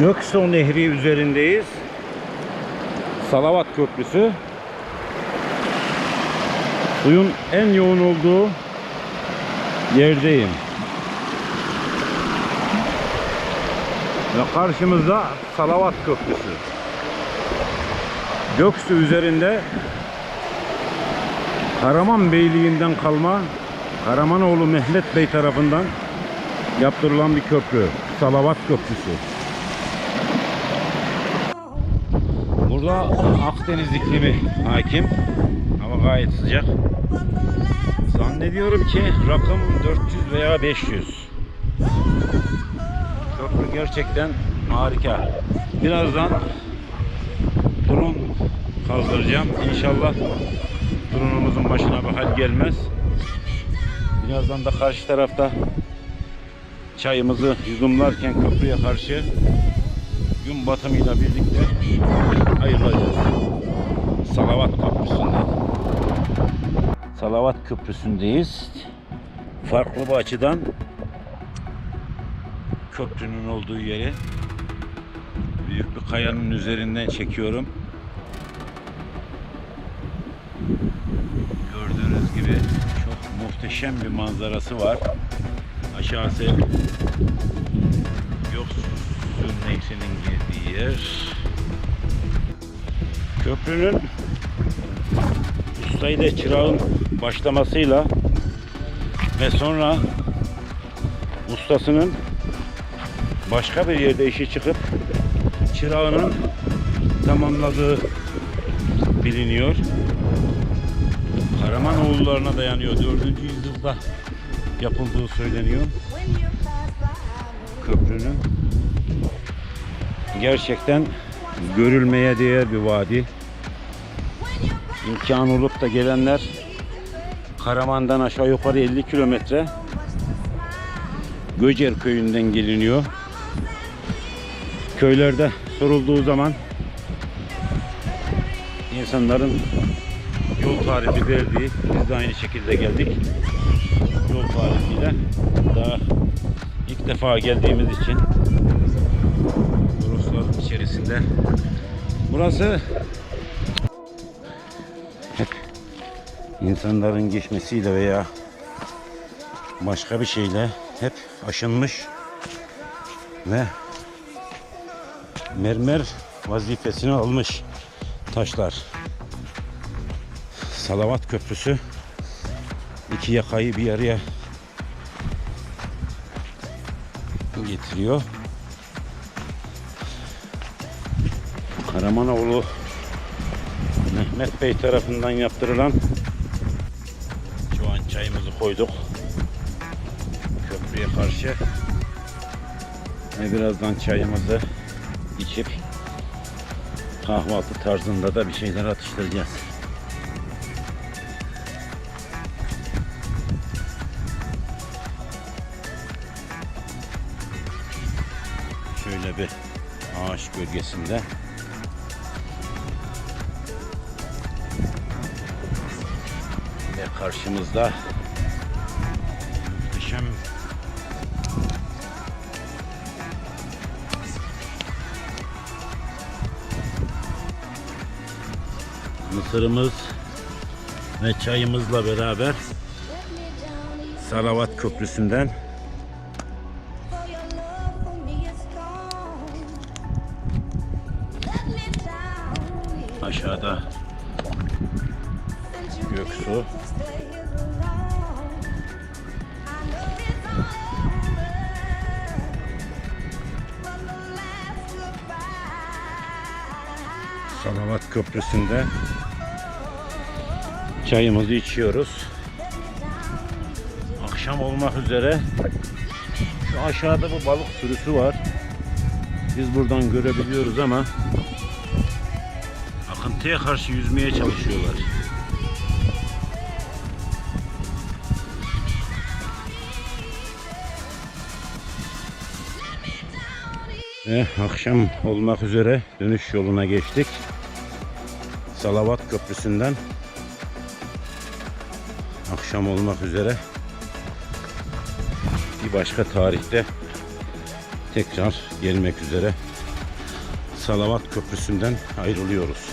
Göksu Nehri üzerindeyiz. Salavat Köprüsü. Suyun en yoğun olduğu yerdeyim. Ve karşımızda Salavat Köprüsü. Göksu üzerinde Karaman Beyliği'nden kalma Karamanoğlu Mehmet Bey tarafından yaptırılan bir köprü. Salavat Köprüsü. Burada Akdeniz iklimi hakim. Hava gayet sıcak. Zannediyorum ki rakım 400 veya 500. Köprü gerçekten harika. Birazdan drone kaldıracağım. İnşallah drone'umuzun başına bir hal gelmez. Birazdan da karşı tarafta çayımızı yudumlarken köprüye karşı gün batımıyla birlikte ayrılacağız. Salavat Köprüsü'nden. Salavat Köprüsü'ndeyiz. Farklı bir açıdan köprünün olduğu yeri büyük bir kayanın üzerinden çekiyorum. Gördüğünüz gibi çok muhteşem bir manzarası var. Aşağısı Yoksul Nehri'nin girdiği yer. Köprünün ustayla çırağın başlamasıyla ve sonra ustasının başka bir yerde işi çıkıp çırağının tamamladığı biliniyor. Karamanoğullarına dayanıyor. 4. yüzyılda yapıldığı söyleniyor. Köprünün gerçekten görülmeye değer bir vadi. İmkan olup da gelenler Karaman'dan aşağı yukarı 50 kilometre Göcer köyünden geliniyor. Köylerde sorulduğu zaman insanların yol tarifi verdiği, biz de aynı şekilde geldik. Yol tarifiyle daha ilk defa geldiğimiz için Rusların içerisinde burası insanların geçmesiyle veya başka bir şeyle hep aşınmış ve mermer vazifesini almış taşlar. Salavat Köprüsü iki yakayı bir araya getiriyor. Karamanoğlu Mehmet Bey tarafından yaptırılan şu an çayımızı koyduk köprüye karşı ve birazdan çayımızı içip kahvaltı tarzında da bir şeyler atıştıracağız. Şöyle bir ağaç gölgesinde karşımızda. Muhteşem. Mısırımız ve çayımızla beraber Salavat Köprüsü'nden aşağıda Göksu Salavat Köprüsü'nde çayımızı içiyoruz. Akşam olmak üzere şu aşağıda bu balık sürüsü var. Biz buradan görebiliyoruz ama akıntıya karşı yüzmeye çalışıyorlar. Ve akşam olmak üzere dönüş yoluna geçtik. Salavat Köprüsü'nden akşam olmak üzere bir başka tarihte tekrar gelmek üzere. Salavat Köprüsü'nden ayrılıyoruz.